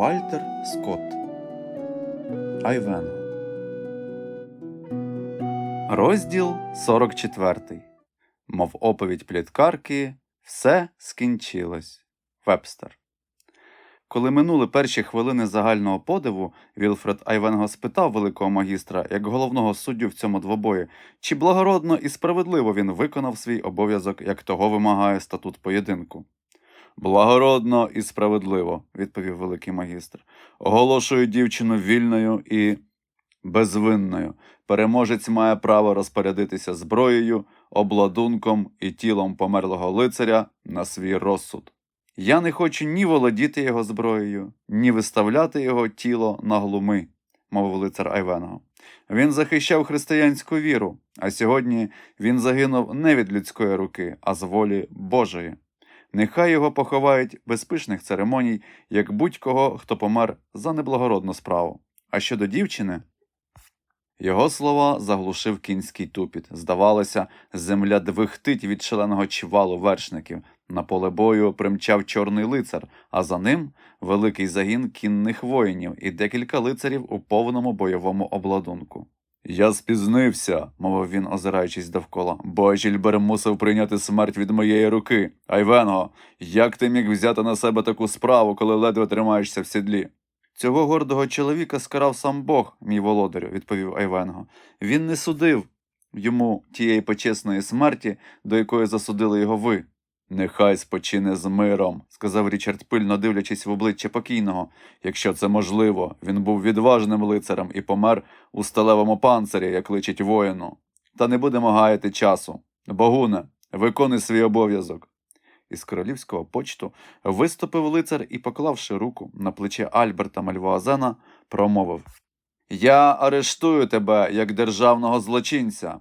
Вальтер Скотт Айвенго Розділ 44 Мов оповідь пліткарки, все скінчилось. Вебстер. Коли минули перші хвилини загального подиву, Вілфред Айвенго спитав великого магістра, як головного суддю в цьому двобої, чи благородно і справедливо він виконав свій обов'язок, як того вимагає статут поєдинку. Благородно і справедливо, відповів великий магістр. Оголошую дівчину вільною і безвинною. Переможець має право розпорядитися зброєю, обладунком і тілом померлого лицаря на свій розсуд. Я не хочу ні володіти його зброєю, ні виставляти його тіло на глуми, мовив лицар Айвенго. Він захищав християнську віру, а сьогодні він загинув не від людської руки, а з волі Божої. Нехай його поховають без пишних церемоній, як будь-кого, хто помер за неблагородну справу. А щодо дівчини, його слова заглушив кінський тупіт. Здавалося, земля двихтить від шаленого чвалу вершників. На поле бою примчав чорний лицар, а за ним великий загін кінних воїнів і декілька лицарів у повному бойовому обладунку. Я спізнився, мовив він, озираючись довкола, бо Жільбер мусив прийняти смерть від моєї руки. Айвенго, як ти міг взяти на себе таку справу, коли ледве тримаєшся в сідлі? Цього гордого чоловіка скарав сам Бог, мій володарю, відповів Айвенго. Він не судив йому тієї почесної смерті, до якої засудили його ви. Нехай спочине з миром, сказав Річард пильно дивлячись в обличчя покійного. Якщо це можливо, він був відважним лицарем і помер у сталевому панцирі, як личить воїну. Та не будемо гаяти часу. Богуне, виконуй свій обов'язок. Із королівського почту виступив лицар і, поклавши руку на плече Альберта Мальвуазена, промовив Я арештую тебе як державного злочинця.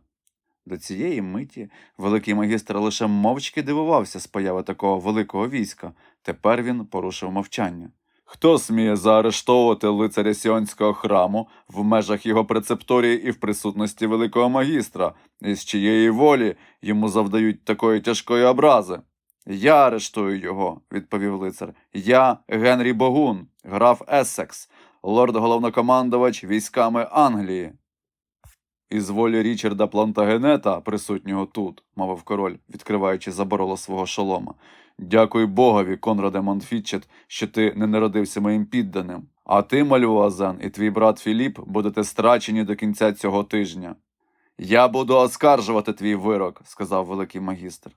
До цієї миті великий магістр лише мовчки дивувався з появи такого великого війська. Тепер він порушив мовчання. Хто сміє заарештовувати лицаря Сіонського храму в межах його прецепторії і в присутності великого магістра, і з чиєї волі йому завдають такої тяжкої образи? Я арештую його, відповів лицар. Я Генрі Богун, граф Ессекс, лорд головнокомандувач військами Англії. Із волі Річарда Плантагенета, присутнього тут, мовив король, відкриваючи забороло свого шолома. Дякую Богові, Конраде Монфітчет, що ти не народився моїм підданим. А ти, Мальвуазен, і твій брат Філіп будете страчені до кінця цього тижня. Я буду оскаржувати твій вирок, сказав великий магістр.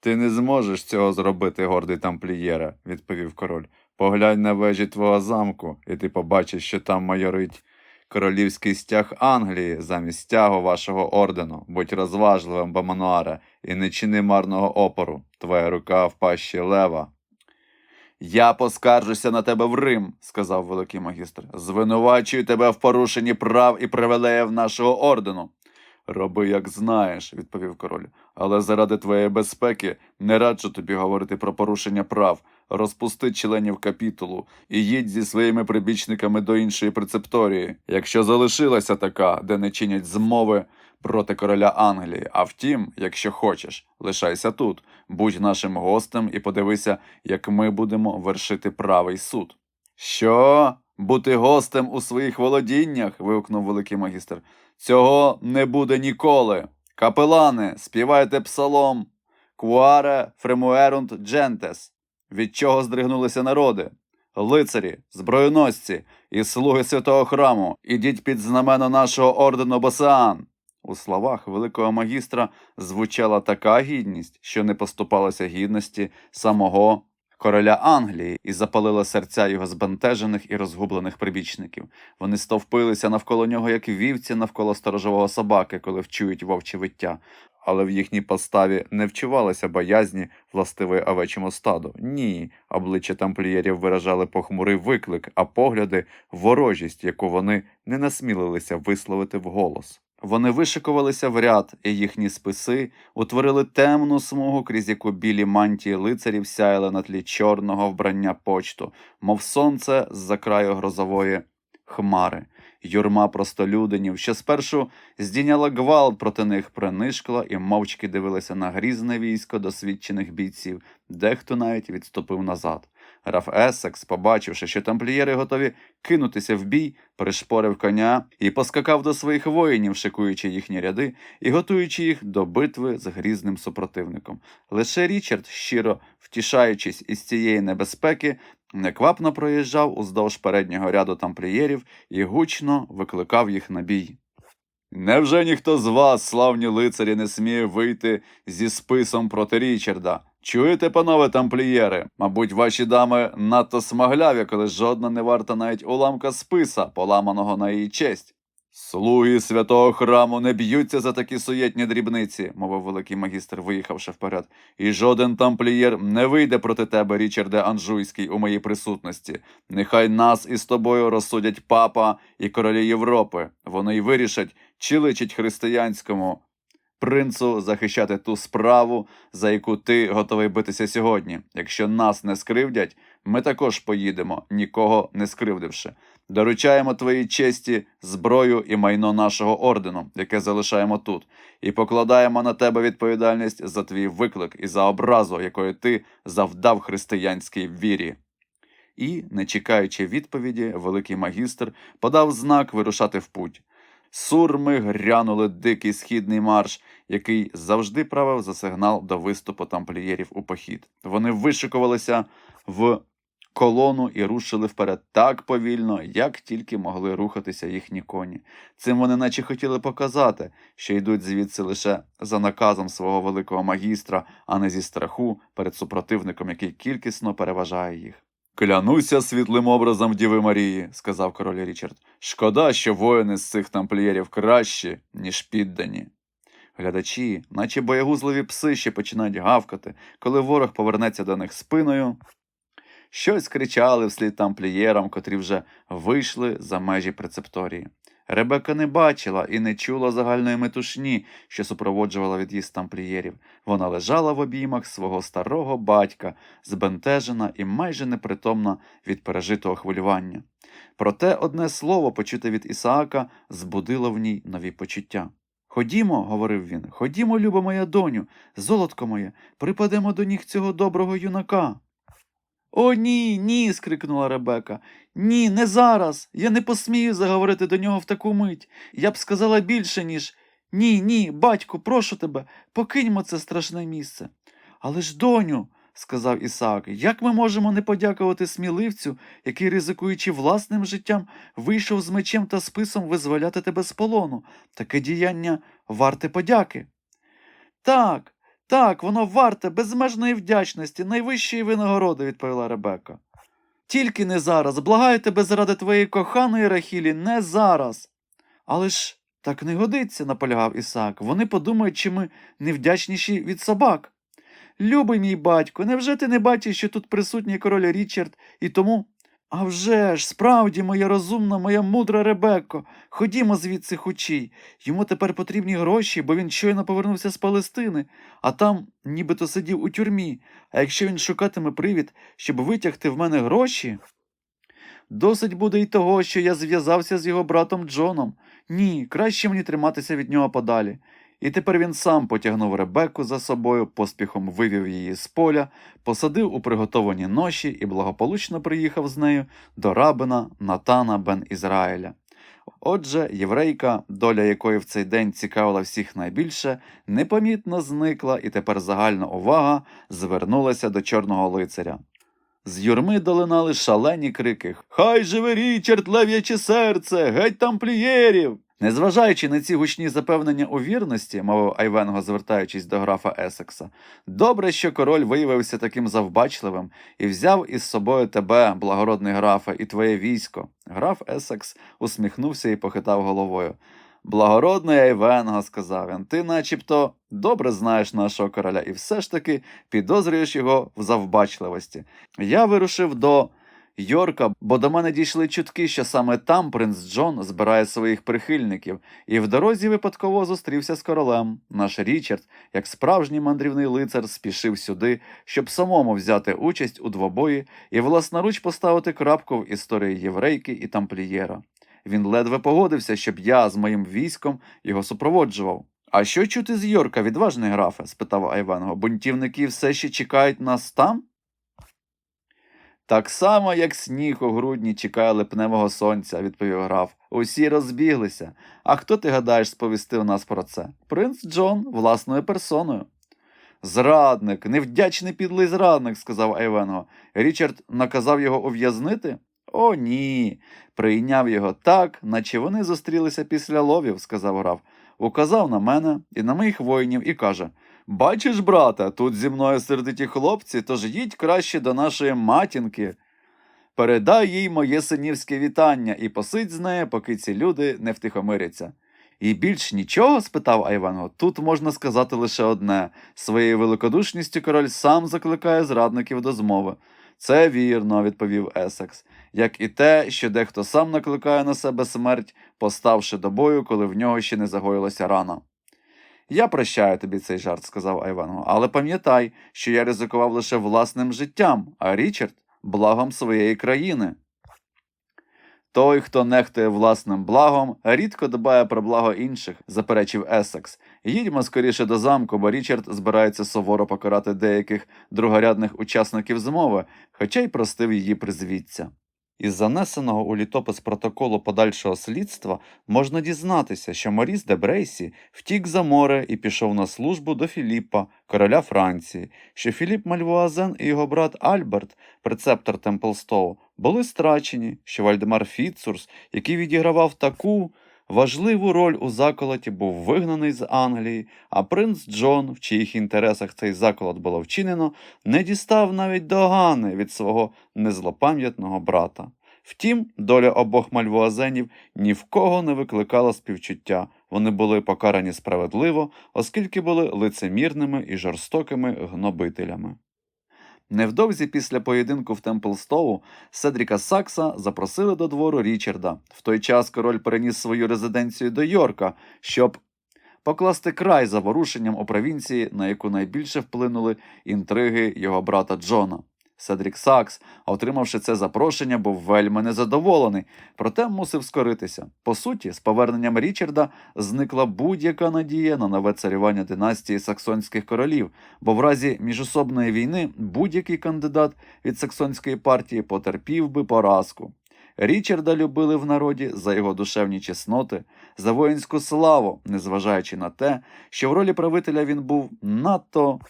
Ти не зможеш цього зробити, гордий тамплієре, відповів король. Поглянь на вежі твого замку, і ти побачиш, що там майорить королівський стяг Англії замість стягу вашого ордену. Будь розважливим, Бамануаре, і не чини марного опору. Твоя рука в пащі лева. Я поскаржуся на тебе в Рим, сказав великий магістр. Звинувачую тебе в порушенні прав і привілеїв нашого ордену. Роби, як знаєш, відповів король. Але заради твоєї безпеки не раджу тобі говорити про порушення прав. Розпусти членів капітулу і їдь зі своїми прибічниками до іншої прецепторії, якщо залишилася така, де не чинять змови проти короля Англії. А втім, якщо хочеш, лишайся тут, будь нашим гостем і подивися, як ми будемо вершити правий суд. Що? Бути гостем у своїх володіннях? вигукнув великий магістр. Цього не буде ніколи. Капелани, співайте псалом. Куаре фремуеруnt джентес. Від чого здригнулися народи? Лицарі, зброєносці і слуги святого храму, ідіть під знамено нашого ордену Босеан. У словах великого магістра звучала така гідність, що не поступалася гідності самого короля Англії і запалила серця його збентежених і розгублених прибічників. Вони стовпилися навколо нього, як вівці навколо сторожового собаки, коли вчують вовче виття. Але в їхній поставі не вчувалося боязні властивої овечому стаду. Ні, обличчя тамплієрів виражали похмурий виклик, а погляди ворожість, яку вони не насмілилися висловити вголос. Вони вишикувалися в ряд, і їхні списи утворили темну смугу, крізь яку білі мантії лицарів сяяли на тлі чорного вбрання почту, мов сонце з-за краю грозової хмари. Юрма простолюдинів, що спершу здійняла гвалт проти них, принишкла і мовчки дивилася на грізне військо досвідчених бійців, дехто навіть відступив назад. Граф Ессекс, побачивши, що тамплієри готові кинутися в бій, пришпорив коня і поскакав до своїх воїнів, шикуючи їхні ряди і готуючи їх до битви з грізним супротивником. Лише Річард, щиро втішаючись із цієї небезпеки, неквапно проїжджав уздовж переднього ряду тамплієрів і гучно викликав їх на бій. Невже ніхто з вас, славні лицарі, не сміє вийти зі списом проти Річарда? Чуєте, панове тамплієри? Мабуть, ваші дами надто смагляві, коли жодна не варта навіть уламка списа, поламаного на її честь. Слуги святого храму не б'ються за такі суєтні дрібниці, мовив великий магістр, виїхавши вперед. І жоден тамплієр не вийде проти тебе, Річарде Анжуйський, у моїй присутності. Нехай нас із тобою розсудять папа і королі Європи. Вони й вирішать, чи личить християнському принцу захищати ту справу, за яку ти готовий битися сьогодні. Якщо нас не скривдять, ми також поїдемо, нікого не скривдивши. Доручаємо твоїй честі зброю і майно нашого ордену, яке залишаємо тут, і покладаємо на тебе відповідальність за твій виклик і за образу, якої ти завдав християнській вірі. І, не чекаючи відповіді, великий магістр подав знак вирушати в путь. Сурми грянули дикий східний марш, який завжди правив за сигнал до виступу тамплієрів у похід. Вони вишикувалися в колону і рушили вперед так повільно, як тільки могли рухатися їхні коні. Цим вони наче хотіли показати, що йдуть звідси лише за наказом свого великого магістра, а не зі страху перед супротивником, який кількісно переважає їх. Клянуся світлим образом Діви Марії, сказав король Річард. Шкода, що воїни з цих тамплієрів кращі, ніж піддані. Глядачі, наче боягузливі пси, ще починають гавкати, коли ворог повернеться до них спиною. Щось кричали вслід тамплієрам, котрі вже вийшли за межі прецепторії. Ребека не бачила і не чула загальної метушні, що супроводжувала від'їзд тамплієрів. Вона лежала в обіймах свого старого батька, збентежена і майже непритомна від пережитого хвилювання. Проте одне слово, почуте від Ісаака, збудило в ній нові почуття. Ходімо, говорив він, ходімо, люба моя доню, золотко моє, припадемо до ніг цього доброго юнака. О, ні, ні. скрикнула Ребека. Ні, не зараз. Я не посмію заговорити до нього в таку мить. Я б сказала більше, ніж ні, ні, батьку, прошу тебе, покиньмо це страшне місце. Але ж, доню, сказав Ісаак, як ми можемо не подякувати сміливцю, який, ризикуючи власним життям, вийшов з мечем та списом визволяти тебе з полону? Таке діяння варте подяки. Так, так, воно варте безмежної вдячності, найвищої винагороди, відповіла Ребека. Тільки не зараз, благаю тебе заради твоєї коханої Рахілі, не зараз. Але ж так не годиться, наполягав Ісаак. Вони подумають, чи ми невдячніші від собак. Любий мій батько, невже ти не бачиш, що тут присутній король Річард, і тому. А вже ж, справді, моя розумна, моя мудра Ребекко, ходімо звідси хучій. Йому тепер потрібні гроші, бо він щойно повернувся з Палестини, а там нібито сидів у тюрмі. А якщо він шукатиме привід, щоб витягти в мене гроші. Досить буде й того, що я зв'язався з його братом Джоном. Ні, краще мені триматися від нього подалі. І тепер він сам потягнув Ребекку за собою, поспіхом вивів її з поля, посадив у приготовані ноші і благополучно приїхав з нею до рабина Натана бен Ізраїля. Отже, єврейка, доля якої в цей день цікавила всіх найбільше, непомітно зникла, і тепер загальна увага звернулася до чорного лицаря. З юрми долинали шалені крики Хай живе Річард, лев'яче серце, геть тамплієрів! Незважаючи на ці гучні запевнення у вірності, мовив Айвенго, звертаючись до графа Есекса, добре, що король виявився таким завбачливим і взяв із собою тебе, благородний графе, і твоє військо. Граф Есекс усміхнувся і похитав головою. Благородний Айвенго, сказав він, ти начебто добре знаєш нашого короля і все ж таки підозрюєш його в завбачливості. Я вирушив до Йорка, бо до мене дійшли чутки, що саме там принц Джон збирає своїх прихильників, і в дорозі випадково зустрівся з королем. Наш Річард, як справжній мандрівний лицар, спішив сюди, щоб самому взяти участь у двобої і власноруч поставити крапку в історії єврейки і тамплієра. Він ледве погодився, щоб я з моїм військом його супроводжував. А що чути з Йорка, відважний графе? спитав Айвенго. Бунтівники все ще чекають нас там? Так само, як сніг у грудні чекає липневого сонця, відповів граф. Усі розбіглися. А хто ти гадаєш сповістив нас про це? Принц Джон власною персоною. Зрадник, невдячний підлий зрадник, сказав Айвенго. Річард наказав його ув'язнити? О, ні. Прийняв його так, наче вони зустрілися після ловів, сказав граф. Указав на мене і на моїх воїнів і каже: Бачиш, брате, тут зі мною сердиті хлопці, тож їдь краще до нашої матінки. Передай їй моє синівське вітання і посидь з нею, поки ці люди не втихомиряться. І більш нічого? спитав Айвенго. Тут можна сказати лише одне своєю великодушністю король сам закликає зрадників до змови. Це вірно, відповів Есекс, як і те, що дехто сам накликає на себе смерть, поставши до бою, коли в нього ще не загоїлася рана. Я прощаю тобі цей жарт, сказав Айвенго, але пам'ятай, що я ризикував лише власним життям, а Річард благом своєї країни. Той, хто нехтує власним благом, рідко дбає про благо інших, заперечив Есекс. Їдьмо скоріше до замку, бо Річард збирається суворо покарати деяких другорядних учасників змови, хоча й простив її призвідця. Із занесеного у літопис протоколу подальшого слідства можна дізнатися, що Моріс де Брейсі втік за море і пішов на службу до Філіппа, короля Франції, що Філіп Мальвуазен і його брат Альберт, прецептор Темплстоу, були страчені, що Вальдемар Фіцурс, який відігравав таку важливу роль у заколоті, був вигнаний з Англії, а принц Джон, в чиїх інтересах цей заколот було вчинено, не дістав навіть догани від свого незлопам'ятного брата. Втім, доля обох мальвуазенів ні в кого не викликала співчуття. Вони були покарані справедливо, оскільки були лицемірними і жорстокими гнобителями. Невдовзі після поєдинку в Темплстоу Седріка Сакса запросили до двору Річарда. В той час король переніс свою резиденцію до Йорка, щоб покласти край заворушенням у провінції, на яку найбільше вплинули інтриги його брата Джона. Седрік Сакс, отримавши це запрошення, був вельми незадоволений, проте мусив скоритися. По суті, з поверненням Річарда зникла будь-яка надія на нове царювання династії саксонських королів, бо в разі міжособної війни будь-який кандидат від саксонської партії потерпів би поразку. Річарда любили в народі за його душевні чесноти, за воїнську славу, незважаючи на те, що в ролі правителя він був надто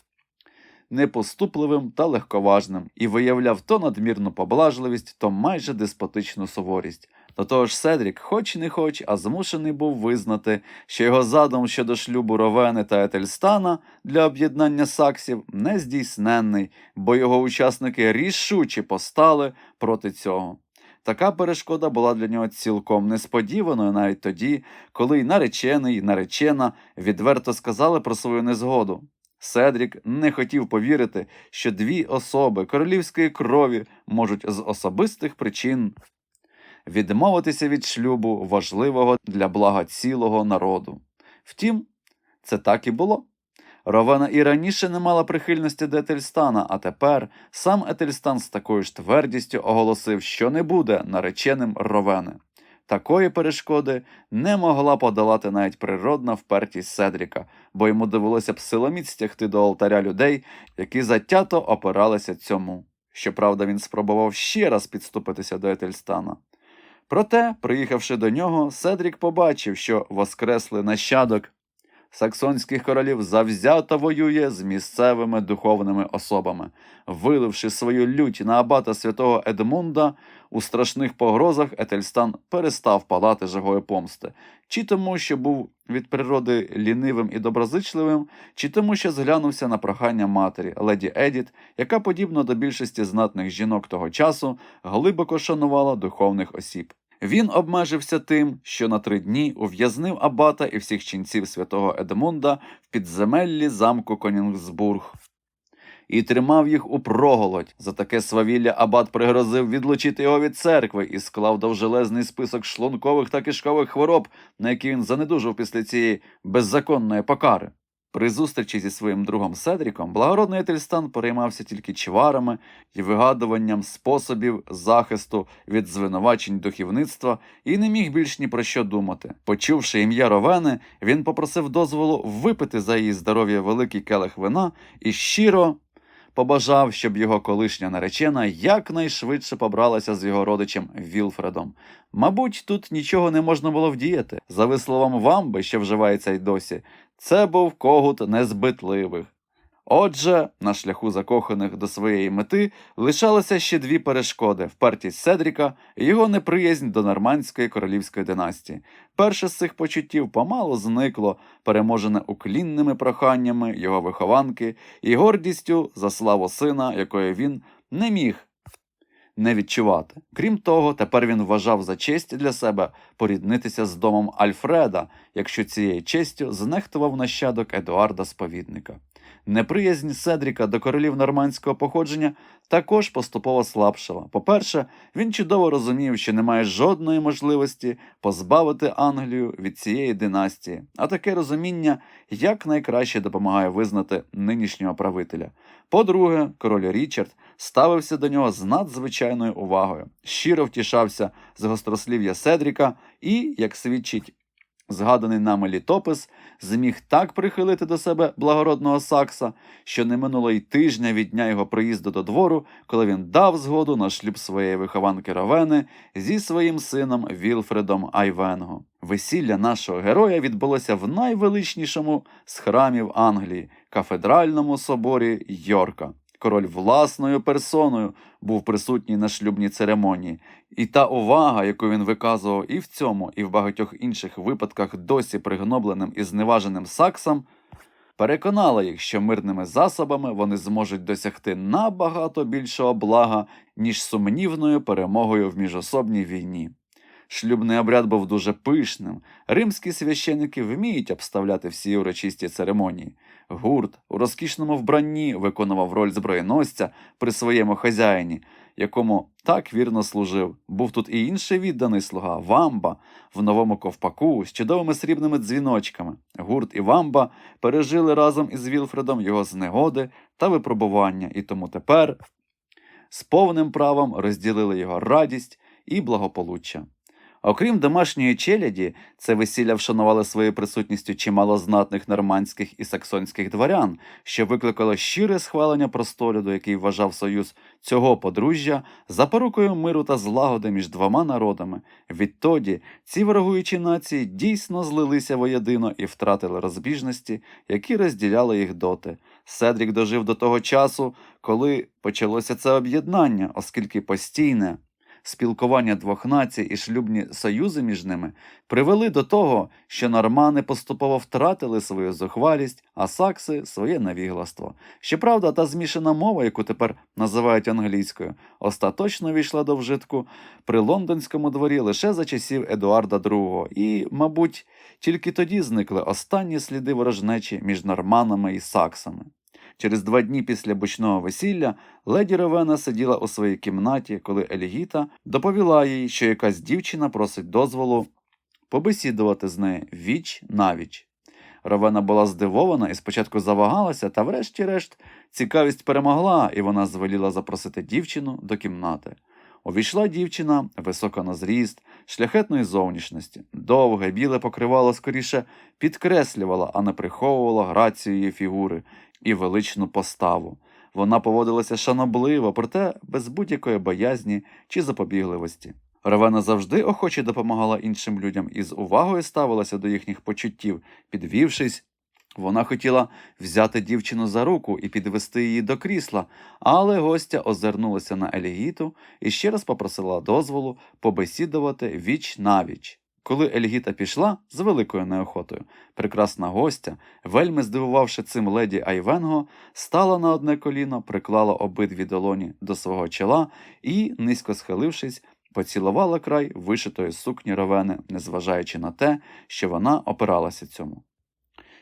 непоступливим та легковажним і виявляв то надмірну поблажливість, то майже деспотичну суворість. До того ж, Седрік, хоч не хоч, а змушений був визнати, що його задум щодо шлюбу Ровени та Етельстана для об'єднання саксів нездійсненний, бо його учасники рішуче постали проти цього. Така перешкода була для нього цілком несподіваною навіть тоді, коли й наречений, і наречена відверто сказали про свою незгоду. Седрік не хотів повірити, що дві особи королівської крові можуть з особистих причин відмовитися від шлюбу важливого для блага цілого народу. Втім, це так і було. Ровена і раніше не мала прихильності до Етельстана, а тепер сам Етельстан з такою ж твердістю оголосив, що не буде нареченим Ровени. Такої перешкоди не могла подолати навіть природна впертість Седріка, бо йому довелося б силоміць стягти до алтаря людей, які затято опиралися цьому. Щоправда, він спробував ще раз підступитися до Етельстана. Проте, приїхавши до нього, Седрік побачив, що воскреслий нащадок саксонських королів завзято воює з місцевими духовними особами, виливши свою лють на абата святого Едмунда, у страшних погрозах Етельстан перестав палати жагою помсти, чи тому, що був від природи лінивим і доброзичливим, чи тому, що зглянувся на прохання матері, леді Едіт, яка, подібно до більшості знатних жінок того часу, глибоко шанувала духовних осіб. Він обмежився тим, що на три дні ув'язнив абата і всіх ченців святого Едмунда в підземеллі замку Конінгсбург. І тримав їх у проголодь. За таке свавілля абат пригрозив відлучити його від церкви і склав довжелезний список шлункових та кишкових хвороб, на які він занедужав після цієї беззаконної покари. При зустрічі зі своїм другом Седріком благородний Етельстан переймався тільки чварами і вигадуванням способів захисту від звинувачень духовництва і не міг більш ні про що думати. Почувши ім'я Ровени, він попросив дозволу випити за її здоров'я великий келих вина і щиро побажав, щоб його колишня наречена якнайшвидше побралася з його родичем Вілфредом. Мабуть, тут нічого не можна було вдіяти. За висловом вамби, що вживається й досі, це був когут незбитливих. Отже, на шляху закоханих до своєї мети лишалися ще дві перешкоди впертість Седріка і його неприязнь до нормандської королівської династії. Перше з цих почуттів помалу зникло, переможене уклінними проханнями його вихованки і гордістю за славу сина, якої він не міг не відчувати. Крім того, тепер він вважав за честь для себе поріднитися з домом Альфреда, якщо цією честю знехтував нащадок Едуарда Сповідника. Неприязнь Седріка до королів нормандського походження також поступово слабшала. По-перше, він чудово розумів, що немає жодної можливості позбавити Англію від цієї династії, а таке розуміння якнайкраще допомагає визнати нинішнього правителя. По-друге, король Річард ставився до нього з надзвичайною увагою, щиро втішався з гострослів'я Седріка і, як свідчить згаданий нами літопис, зміг так прихилити до себе благородного Сакса, що не минуло й тижня від дня його приїзду до двору, коли він дав згоду на шлюб своєї вихованки Равени зі своїм сином Вілфредом Айвенго. Весілля нашого героя відбулося в найвеличнішому з храмів Англії кафедральному соборі Йорка. Король власною персоною був присутній на шлюбній церемонії, і та увага, яку він виказував і в цьому, і в багатьох інших випадках досі пригнобленим і зневаженим саксам, переконала їх, що мирними засобами вони зможуть досягти набагато більшого блага, ніж сумнівною перемогою в міжособній війні. Шлюбний обряд був дуже пишним. Римські священики вміють обставляти всі урочисті церемонії. Гурт у розкішному вбранні виконував роль зброєносця при своєму хазяїні, якому так вірно служив. Був тут і інший відданий слуга Вамба в новому ковпаку з чудовими срібними дзвіночками. Гурт і Вамба пережили разом із Вілфредом його знегоди та випробування, і тому тепер з повним правом розділили його радість і благополуччя. Окрім домашньої челяді, це весілля вшанували своєю присутністю чимало знатних нормандських і саксонських дворян, що викликало щире схвалення простолюду, який вважав союз цього подружжя запорукою миру та злагоди між двома народами. Відтоді ці ворогуючі нації дійсно злилися воєдино і втратили розбіжності, які розділяли їх доти. Седрік дожив до того часу, коли почалося це об'єднання, оскільки постійне спілкування двох націй і шлюбні союзи між ними привели до того, що нормани поступово втратили свою зухвалість, а сакси своє навігластво. Щоправда, та змішана мова, яку тепер називають англійською, остаточно війшла до вжитку при лондонському дворі лише за часів Едуарда II, і, мабуть, тільки тоді зникли останні сліди ворожнечі між норманами і саксами. Через два дні після бучного весілля леді Ровена сиділа у своїй кімнаті, коли Елігіта доповіла їй, що якась дівчина просить дозволу побесідувати з нею віч навіч. Ровена була здивована і спочатку завагалася, та врешті-решт цікавість перемогла, і вона звеліла запросити дівчину до кімнати. Увійшла дівчина, висока на зріст, шляхетної зовнішності, довге біле покривало скоріше підкреслювало, а не приховувало грацію її фігури і величну поставу. Вона поводилася шанобливо, проте без будь-якої боязні чи запобігливості. Равена завжди охоче допомагала іншим людям і з увагою ставилася до їхніх почуттів, підвівшись. Вона хотіла взяти дівчину за руку і підвести її до крісла, але гостя озирнулася на Елігіту і ще раз попросила дозволу побесідувати віч навіч. Коли Ельгіта пішла з великою неохотою, прекрасна гостя, вельми здивувавши цим леді Айвенго, стала на одне коліно, приклала обидві долоні до свого чола і, низько схилившись, поцілувала край вишитої сукні ровени, незважаючи на те, що вона опиралася цьому.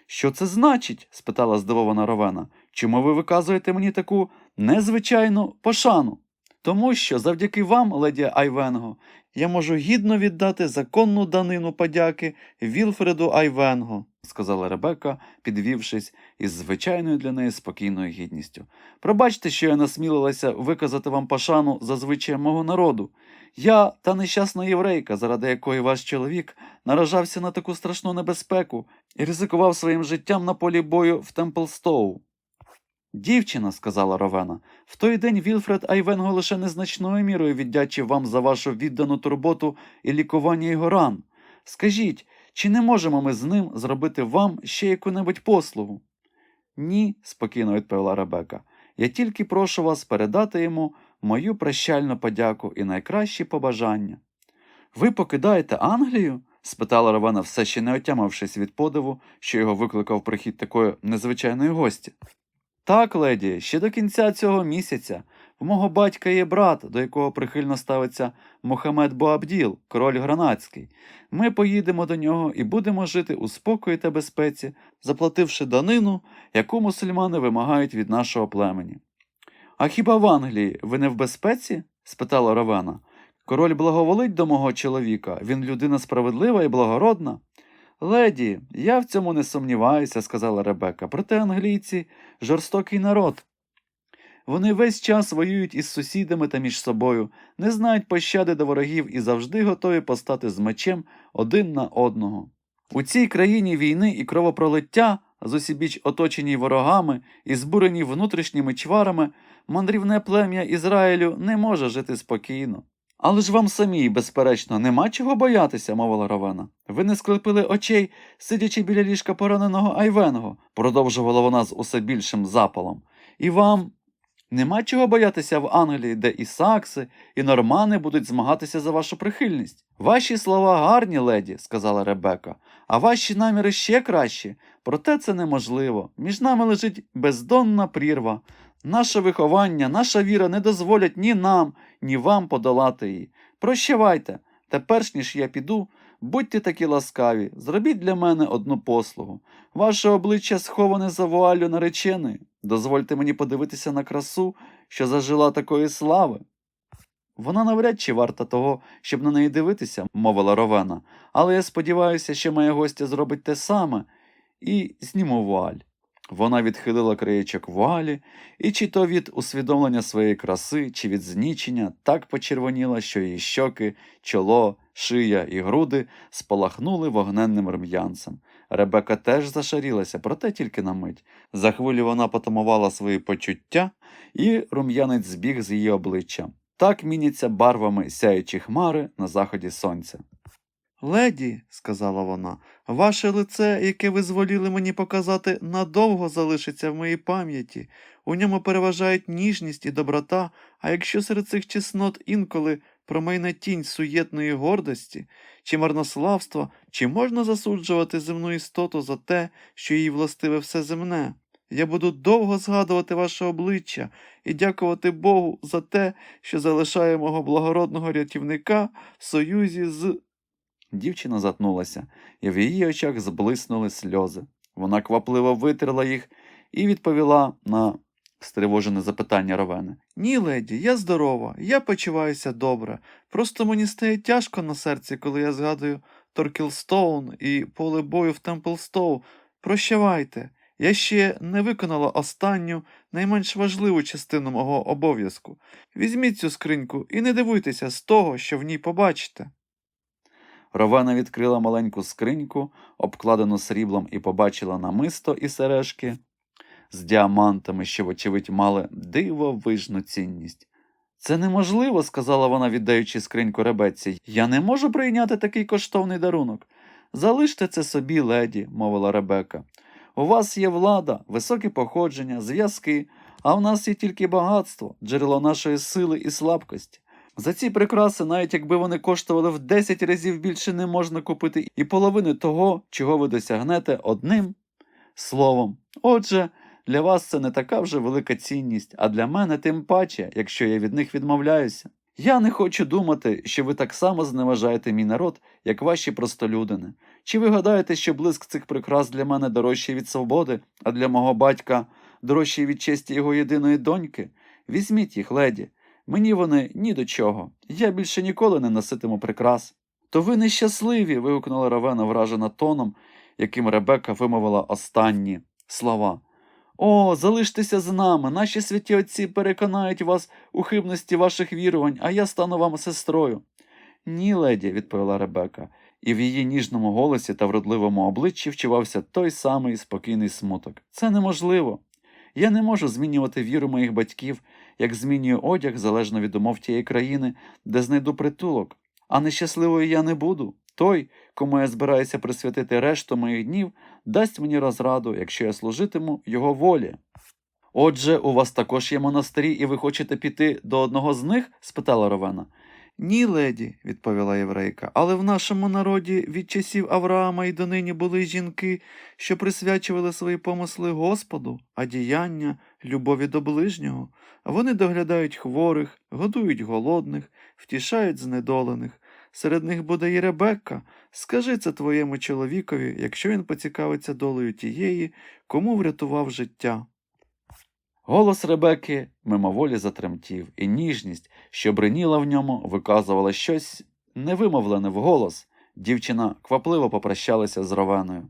Що це значить? спитала здивована Ровена. Чому ви виказуєте мені таку незвичайну пошану? Тому що завдяки вам, леді Айвенго, я можу гідно віддати законну данину подяки Вілфреду Айвенго, сказала Ребекка, підвівшись із звичайною для неї спокійною гідністю. Пробачте, що я насмілилася виказати вам пошану за звичаєм мого народу. Я та нещасна єврейка, заради якої ваш чоловік наражався на таку страшну небезпеку і ризикував своїм життям на полі бою в Темплстоу. Дівчина, сказала Ровена, в той день Вільфред Айвенго лише незначною мірою віддячив вам за вашу віддану турботу і лікування його ран. Скажіть, чи не можемо ми з ним зробити вам ще яку-небудь послугу? Ні, спокійно відповіла Ребека. Я тільки прошу вас передати йому мою прощальну подяку і найкращі побажання. Ви покидаєте Англію? спитала Ровена, все ще не отямившись від подиву, що його викликав прихід такої незвичайної гості. Так, леді, ще до кінця цього місяця. В мого батька є брат, до якого прихильно ставиться Мохамед Боабділ, король гранадський. Ми поїдемо до нього і будемо жити у спокої та безпеці, заплативши данину, яку мусульмани вимагають від нашого племені. А хіба в Англії ви не в безпеці? спитала Ровена. Король благоволить до мого чоловіка, він людина справедлива і благородна. Леді, я в цьому не сумніваюся, сказала Ребека, проте англійці жорстокий народ. Вони весь час воюють із сусідами та між собою, не знають пощади до ворогів і завжди готові постати з мечем один на одного. У цій країні війни і кровопролиття, зусібіч оточеній ворогами і збуреній внутрішніми чварами, мандрівне плем'я Ізраїлю не може жити спокійно. Але ж вам самій, безперечно, нема чого боятися, мовила Равена. Ви не склепили очей, сидячи біля ліжка пораненого Айвенго, продовжувала вона з усе більшим запалом. І вам нема чого боятися в Англії, де і сакси, і нормани будуть змагатися за вашу прихильність. Ваші слова гарні, леді, сказала Ребека, а ваші наміри ще кращі. Проте це неможливо. Між нами лежить бездонна прірва. Наше виховання, наша віра не дозволять ні нам, ні вам подолати її. Прощавайте, та перш ніж я піду, будьте такі ласкаві, зробіть для мене одну послугу. Ваше обличчя сховане за вуаллю нареченої. Дозвольте мені подивитися на красу, що зажила такої слави. Вона навряд чи варта того, щоб на неї дивитися, мовила Ровена, але я сподіваюся, що моя гостя зробить те саме і зніму вуаль. Вона відхилила краєчок вуалі, і чи то від усвідомлення своєї краси, чи від знічення так почервоніла, що її щоки, чоло, шия і груди спалахнули вогненним рум'янцем. Ребека теж зашарілася, проте тільки на мить. За хвилю вона потамувала свої почуття, і рум'янець збіг з її обличчя. Так міняться барвами сяючі хмари на заході сонця. Леді, сказала вона, ваше лице, яке ви зволіли мені показати, надовго залишиться в моїй пам'яті. У ньому переважають ніжність і доброта, а якщо серед цих чеснот інколи промайне тінь суєтної гордості чи марнославства, чи можна засуджувати земну істоту за те, що їй властиве все земне? Я буду довго згадувати ваше обличчя і дякувати Богу за те, що залишає мого благородного рятівника в союзі з. Дівчина затнулася, і в її очах зблиснули сльози. Вона квапливо витерла їх і відповіла на стривожене запитання Ровени. Ні, леді, я здорова, я почуваюся добре. Просто мені стає тяжко на серці, коли я згадую Торкілстоун і поле бою в Темплстоу. Прощавайте. Я ще не виконала останню, найменш важливу частину мого обов'язку. Візьміть цю скриньку і не дивуйтеся з того, що в ній побачите. Ровена відкрила маленьку скриньку, обкладену сріблом, і побачила намисто і сережки з діамантами, що, вочевидь, мали дивовижну цінність. Це неможливо, сказала вона, віддаючи скриньку ребеці. Я не можу прийняти такий коштовний дарунок. Залиште це собі, леді, мовила Ребека. У вас є влада, високе походження, зв'язки, а в нас є тільки багатство, джерело нашої сили і слабкості. За ці прикраси, навіть якби вони коштували в 10 разів більше, не можна купити і половини того, чого ви досягнете одним словом. Отже, для вас це не така вже велика цінність, а для мене тим паче, якщо я від них відмовляюся. Я не хочу думати, що ви так само зневажаєте мій народ, як ваші простолюдини. Чи ви гадаєте, що блиск цих прикрас для мене дорожчий від свободи, а для мого батька дорожчий від честі його єдиної доньки? Візьміть їх, леді. Мені вони ні до чого. Я більше ніколи не носитиму прикрас. То ви нещасливі. вигукнула Равена, вражена тоном, яким Ребека вимовила останні слова. О, залиштеся з нами. Наші святі отці переконають вас у хибності ваших вірувань, а я стану вам сестрою. Ні, леді, відповіла Ребека, і в її ніжному голосі та вродливому обличчі вчувався той самий спокійний смуток. Це неможливо. Я не можу змінювати віру моїх батьків, як змінюю одяг залежно від умов тієї країни, де знайду притулок. А нещасливою я не буду. Той, кому я збираюся присвятити решту моїх днів, дасть мені розраду, якщо я служитиму його волі. Отже, у вас також є монастирі, і ви хочете піти до одного з них? спитала Ровена. Ні, леді, відповіла єврейка, але в нашому народі від часів Авраама й донині були жінки, що присвячували свої помисли Господу, а діяння любові до ближнього. Вони доглядають хворих, годують голодних, втішають знедолених. Серед них буде і Ребекка. Скажи це твоєму чоловікові, якщо він поцікавиться долею тієї, кому врятував життя. Голос Ребекки мимоволі затремтів, і ніжність, що бриніла в ньому, виказувала щось невимовлене вголос. Дівчина квапливо попрощалася з Ровеною.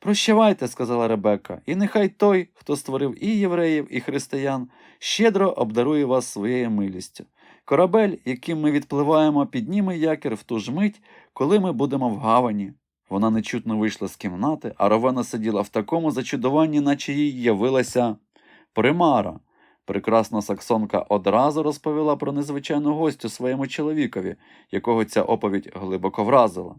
Прощавайте, сказала Ребекка, і нехай той, хто створив і євреїв, і християн, щедро обдарує вас своєю милістю. Корабель, яким ми відпливаємо, підніме якір в ту ж мить, коли ми будемо в гавані. Вона нечутно вийшла з кімнати, а Ровена сиділа в такому зачудуванні, наче їй явилася примара. Прекрасна саксонка одразу розповіла про незвичайну гостю своєму чоловікові, якого ця оповідь глибоко вразила.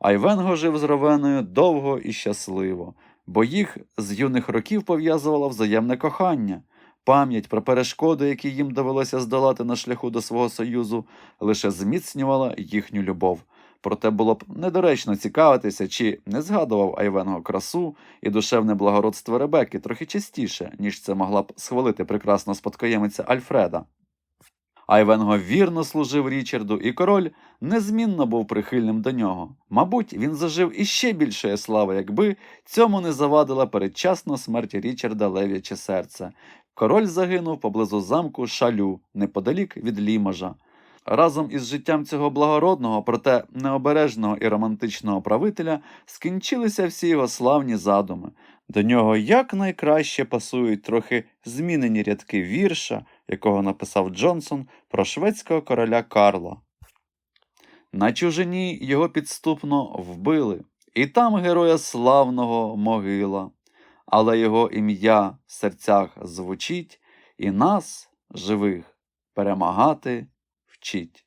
Айвенго жив з Ровеною довго і щасливо, бо їх з юних років пов'язувало взаємне кохання. Пам'ять про перешкоди, які їм довелося здолати на шляху до свого союзу, лише зміцнювала їхню любов. Проте було б недоречно цікавитися, чи не згадував Айвенго красу і душевне благородство Ребекки трохи частіше, ніж це могла б схвалити прекрасна спадкоємиця Альфреда. Айвенго вірно служив Річарду, і король незмінно був прихильним до нього. Мабуть, він зажив іще більшої слави, якби цьому не завадила передчасна смерть Річарда лев'яче серце. Король загинув поблизу замку Шалю, неподалік від Ліможа. Разом із життям цього благородного, проте необережного і романтичного правителя скінчилися всі його славні задуми. До нього якнайкраще пасують трохи змінені рядки вірша, якого написав Джонсон про шведського короля Карла. На чужині його підступно вбили, і там героя славного могила, але його ім'я в серцях звучить, і нас, живих, перемагати вчить.